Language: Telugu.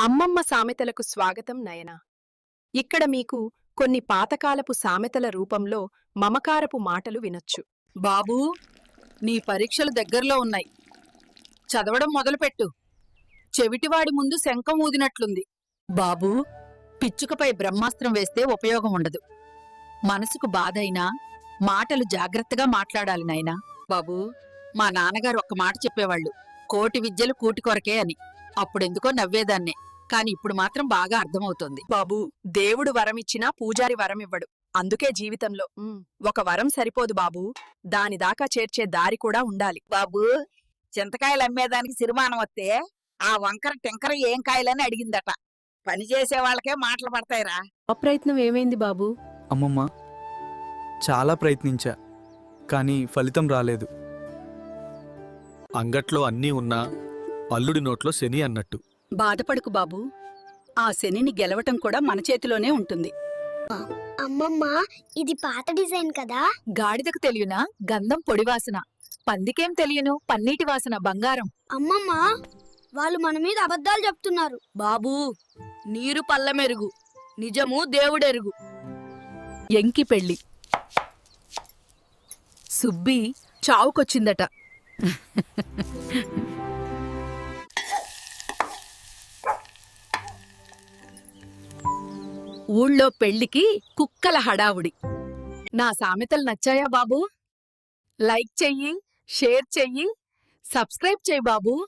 అమ్మమ్మ సామెతలకు స్వాగతం నయన. ఇక్కడ మీకు కొన్ని పాతకాలపు సామెతల రూపంలో మమకారపు మాటలు వినొచ్చు. బాబూ నీ పరీక్షలు దగ్గరలో ఉన్నాయి. చదవడం మొదలుపెట్టు. చెవిటివాడి ముందు శంఖం ఊదినట్లుంది. బాబూ పిచ్చుకపై బ్రహ్మాస్త్రం వేస్తే ఉపయోగం ఉండదు. మనసుకు బాధైనా మాటలు జాగ్రత్తగా మాట్లాడాలి నాయనా. బాబూ మా నాన్నగారు ఒక్క మాట చెప్పేవాళ్ళు. కోటి విద్యలు కూటి కొరకే అని. అప్పుడెందుకో నవ్వేదాన్నే. కాని ఇప్పుడు మాత్రం బాగా అర్థమవుతోంది. బాబూ దేవుడు వరమిచ్చినా పూజారి వరమివ్వడు. అందుకే జీవితంలో "ఉమ్, ఒక వరం సరిపోదు బాబూ. దానిదాకా చేర్చే దారి కూడా ఉండాలి. బాబు చింతకాయలు అమ్మేదానికి సిరిమానం వస్తే ఆ వంకర టెంకర ఏం కాయలని అడిగిందట. పని చేసే వాళ్ళకే మాటలు పడతాయిరా. అప్రయత్నం ఏమైంది బాబూ? అమ్మమ్మ చాలా ప్రయత్నించా కానీ ఫలితం రాలేదు. అంగట్లో అన్నీ ఉన్నా అల్లుడి నోట్లో శని అన్నట్టు. బాధపడుకు బాబు. ఆ శనిని గెలవటం కూడా మన చేతిలోనే ఉంటుంది. అమ్మమ్మ ఇది పాత డిజైన్ కదా? గాడిదకు తెలియనా? గంధం పొడి వాసన. పందికేం తెలియను? పన్నీటి వాసన బంగారం. అమ్మమ్మ వాళ్ళు మన మీద అబద్ధాలు చెప్తున్నారు. బాబూ నీరు పల్లమెరుగు నిజము దేవుడెరుగు. ఎంకి పెళ్ళి. సుబ్బి చావుకొచ్చిందట. ఊళ్ళో పెళ్ళికి కుక్కల హడావుడి. నా సామెతలు నచ్చాయా బాబు? లైక్ చెయ్యి షేర్ చెయ్యి సబ్స్క్రైబ్ చేయి బాబూ.